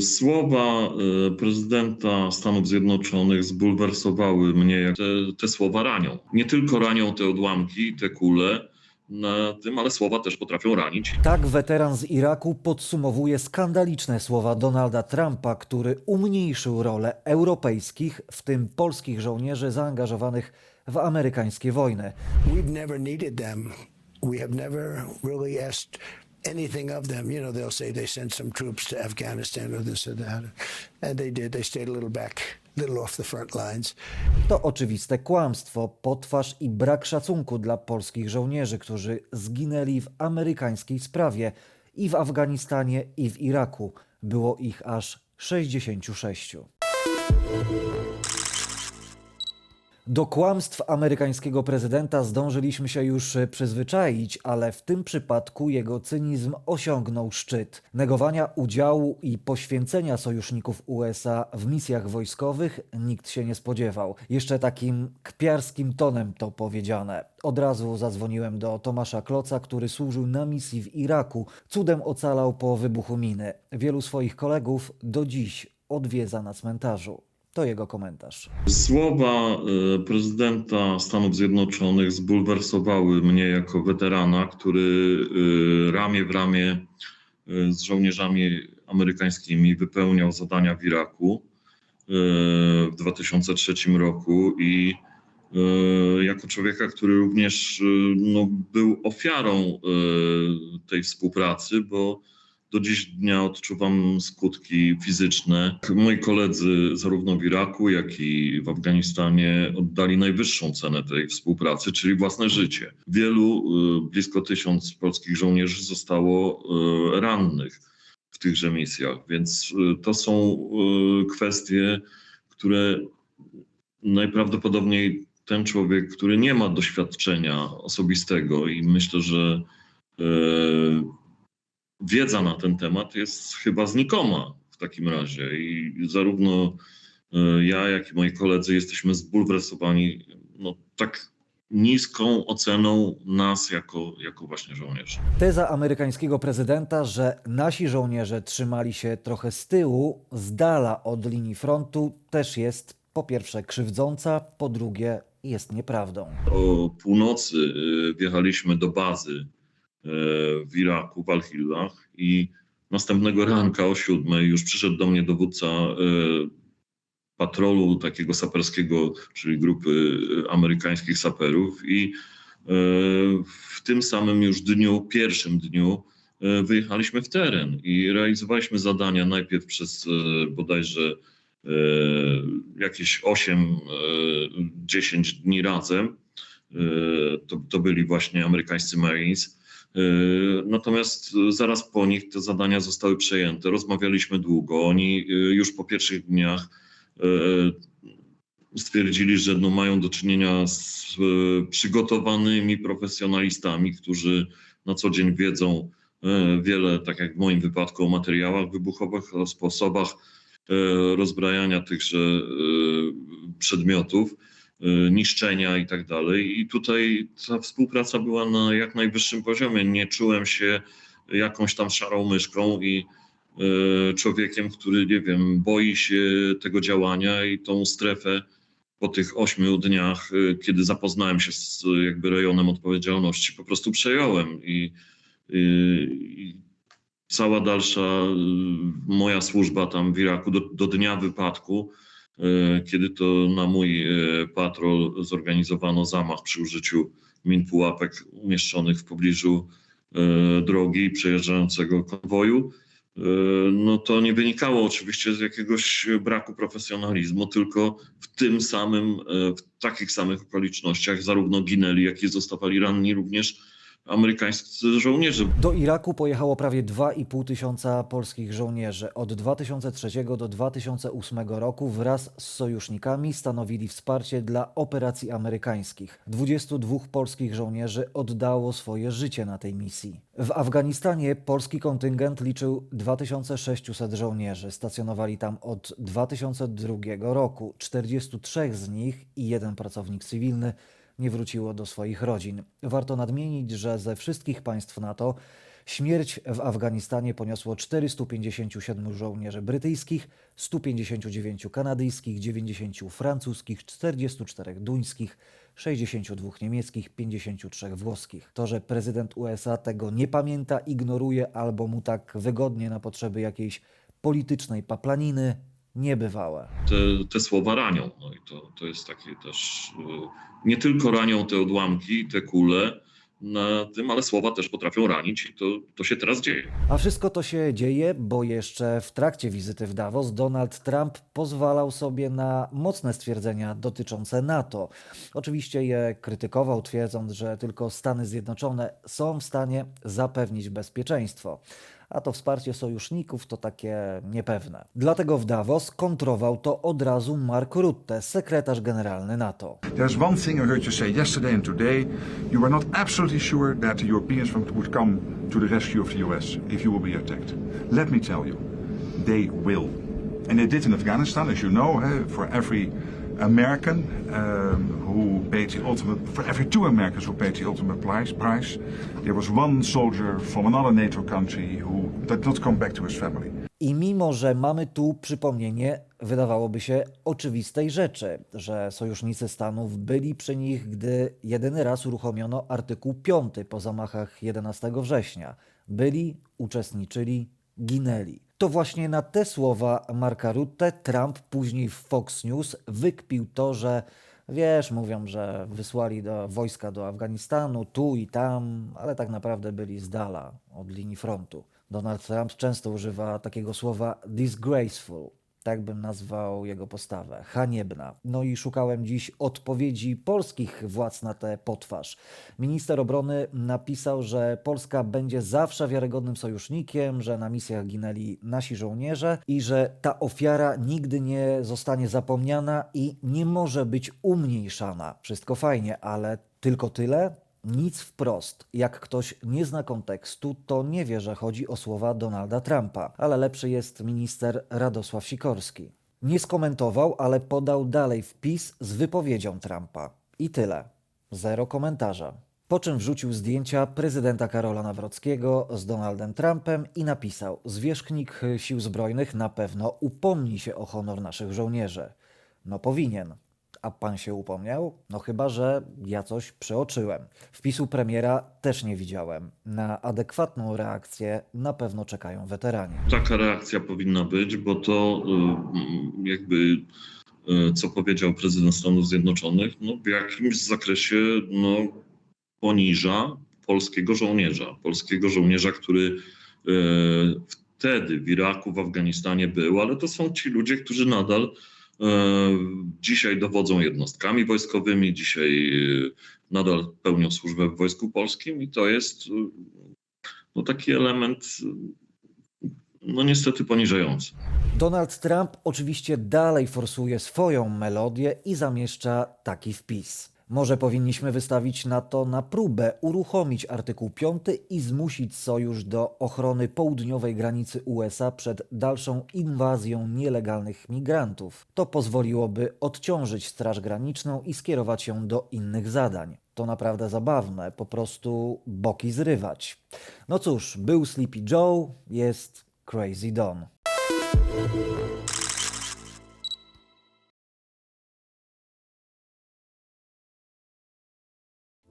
Słowa e, prezydenta Stanów Zjednoczonych zbulwersowały mnie, jak te, te słowa ranią. Nie tylko ranią te odłamki, te kule na tym, ale słowa też potrafią ranić. Tak weteran z Iraku podsumowuje skandaliczne słowa Donalda Trumpa, który umniejszył rolę europejskich, w tym polskich żołnierzy zaangażowanych w amerykańskie wojny. We've never needed them. We have never really asked anything of them. You know, they'll say they sent some troops to Afghanistan or this or that. And they did. They stayed a little back. To oczywiste kłamstwo, potwarz i brak szacunku dla polskich żołnierzy, którzy zginęli w amerykańskiej sprawie i w Afganistanie, i w Iraku. Było ich aż 66. Do kłamstw amerykańskiego prezydenta zdążyliśmy się już e, przyzwyczaić, ale w tym przypadku jego cynizm osiągnął szczyt. Negowania udziału i poświęcenia sojuszników USA w misjach wojskowych nikt się nie spodziewał. Jeszcze takim kpiarskim tonem to powiedziane. Od razu zadzwoniłem do Tomasza Kloca, który służył na misji w Iraku. Cudem ocalał po wybuchu miny. Wielu swoich kolegów do dziś odwiedza na cmentarzu. To jego komentarz. Słowa e, prezydenta Stanów Zjednoczonych zbulwersowały mnie jako weterana, który e, ramię w ramię e, z żołnierzami amerykańskimi wypełniał zadania w Iraku w 2003 roku i jako człowieka, który również no, był ofiarą tej współpracy, bo do dziś dnia odczuwam skutki fizyczne. Moi koledzy zarówno w Iraku, jak i w Afganistanie oddali najwyższą cenę tej współpracy, czyli własne życie. Wielu, y, blisko tysiąc polskich żołnierzy zostało y, rannych w tychże misjach, więc y, to są kwestie, które najprawdopodobniej ten człowiek, który nie ma doświadczenia osobistego i myślę, że wiedza na ten temat jest chyba znikoma w takim razie. I zarówno e, ja, jak i moi koledzy jesteśmy zbulwersowani no, tak niską oceną nas jako, jako właśnie żołnierzy. Teza amerykańskiego prezydenta, że nasi żołnierze trzymali się trochę z tyłu, z dala od linii frontu, też jest po pierwsze krzywdząca, po drugie jest nieprawdą. O północy e, wjechaliśmy do bazy w Iraku, w Al-Hillach i następnego ranka o siódmej już przyszedł do mnie dowódca e, patrolu takiego saperskiego, czyli grupy e, amerykańskich saperów i e, w tym samym już dniu, pierwszym dniu e, wyjechaliśmy w teren i realizowaliśmy zadania najpierw przez e, bodajże e, jakieś 8-10 dni razem. E, To, to byli właśnie amerykańscy Marines. E, Natomiast zaraz po nich te zadania zostały przejęte. Rozmawialiśmy długo. Oni e, już po pierwszych dniach e, stwierdzili, że no mają do czynienia z przygotowanymi profesjonalistami, którzy na co dzień wiedzą wiele, tak jak w moim wypadku, o materiałach wybuchowych, o sposobach rozbrajania tychże przedmiotów, niszczenia i tak dalej. I tutaj ta współpraca była na jak najwyższym poziomie. Nie czułem się jakąś tam szarą myszką i e, człowiekiem, który, nie wiem, boi się tego działania i tą strefę po tych ośmiu dniach, e, kiedy zapoznałem się z jakby rejonem odpowiedzialności, po prostu przejąłem i, i, i cała dalsza moja służba tam w Iraku do, do dnia wypadku, kiedy to na mój e, patrol zorganizowano zamach przy użyciu min pułapek umieszczonych w pobliżu e, drogi przejeżdżającego konwoju, e, no to nie wynikało oczywiście z jakiegoś braku profesjonalizmu, tylko w tym samym, e, w takich samych okolicznościach zarówno ginęli, jak i zostawali ranni również amerykańscy żołnierze. Do Iraku pojechało prawie 2,5 tysiąca polskich żołnierzy. Od 2003 do 2008 roku wraz z sojusznikami stanowili wsparcie dla operacji amerykańskich. 22 polskich żołnierzy oddało swoje życie na tej misji. W Afganistanie polski kontyngent liczył 2600 żołnierzy. Stacjonowali tam od 2002 roku. 43 z nich i jeden pracownik cywilny nie wróciło do swoich rodzin. Warto nadmienić, że ze wszystkich państw NATO Śmierć w Afganistanie poniosło 457 żołnierzy brytyjskich, 159 kanadyjskich, 90 francuskich, 44 duńskich, 62 niemieckich, 53 włoskich. To, że prezydent USA tego nie pamięta, ignoruje albo mu tak wygodnie na potrzeby jakiejś politycznej paplaniny, niebywałe. te, te słowa ranią. No i to, to jest takie też, y, nie tylko ranią te odłamki, te kule na tym, ale słowa też potrafią ranić i to, to się teraz dzieje. A wszystko to się dzieje, bo jeszcze w trakcie wizyty w Davos Donald Trump pozwalał sobie na mocne stwierdzenia dotyczące NATO. Oczywiście je krytykował, twierdząc, że tylko Stany Zjednoczone są w stanie zapewnić bezpieczeństwo. A to wsparcie sojuszników to takie niepewne. Dlatego w Davos kontrował to od razu Mark Rutte, sekretarz generalny NATO. There's one thing I heard you say yesterday and today. You were not absolutely sure that the Europeans would come to the rescue of the US if you will be attacked. Let me tell you, they will. And they did in Afghanistan, as you know, eh, for every American um, who paid the ultimate, for every two Americans who paid the ultimate price, there was one soldier from another NATO country who did not come back to his family. I mimo, że mamy tu przypomnienie, wydawałoby się oczywistej rzeczy, że sojusznicy Stanów byli przy nich, gdy jedyny raz uruchomiono artykuł 5 po zamachach 11 września. Byli, uczestniczyli, ginęli. To właśnie na te słowa Marka Rutte Trump później w Fox News wykpił to, że wiesz, mówią, że wysłali do wojska do Afganistanu, tu i tam, ale tak naprawdę byli z dala od linii frontu. Donald Trump często używa takiego słowa disgraceful. Tak bym nazwał jego postawę. Haniebna. No i szukałem dziś odpowiedzi polskich władz na tę potwarz. Minister obrony napisał, że Polska będzie zawsze wiarygodnym sojusznikiem, że na misjach ginęli nasi żołnierze i że ta ofiara nigdy nie zostanie zapomniana i nie może być umniejszana. Wszystko fajnie, ale tylko tyle? Nic wprost. Jak ktoś nie zna kontekstu, to nie wie, że chodzi o słowa Donalda Trumpa, ale lepszy jest minister Radosław Sikorski. Nie skomentował, ale podał dalej wpis z wypowiedzią Trumpa. I tyle. Zero komentarza. Po czym wrzucił zdjęcia prezydenta Karola Nawrockiego z Donaldem Trumpem i napisał: Zwierzchnik sił zbrojnych na pewno upomni się o honor naszych żołnierzy. No powinien. A pan się upomniał? No chyba, że ja coś przeoczyłem. Wpisu premiera też nie widziałem. Na adekwatną reakcję na pewno czekają weterani. Taka reakcja powinna być, bo to y, jakby y, co powiedział prezydent Stanów Zjednoczonych, no w jakimś zakresie no, poniża polskiego żołnierza. Polskiego żołnierza, który y, wtedy w Iraku, w Afganistanie był, ale to są ci ludzie, którzy nadal dzisiaj dowodzą jednostkami wojskowymi, dzisiaj y, nadal pełnią służbę w Wojsku Polskim i to jest y, no, taki element no niestety poniżający. Donald Trump oczywiście dalej forsuje swoją melodię i zamieszcza taki wpis. Może powinniśmy wystawić na to na próbę, uruchomić artykuł 5 i zmusić sojusz do ochrony południowej granicy USA przed dalszą inwazją nielegalnych migrantów. To pozwoliłoby odciążyć Straż Graniczną i skierować ją do innych zadań. To naprawdę zabawne, po prostu boki zrywać. No cóż, był Sleepy Joe, jest Crazy Don.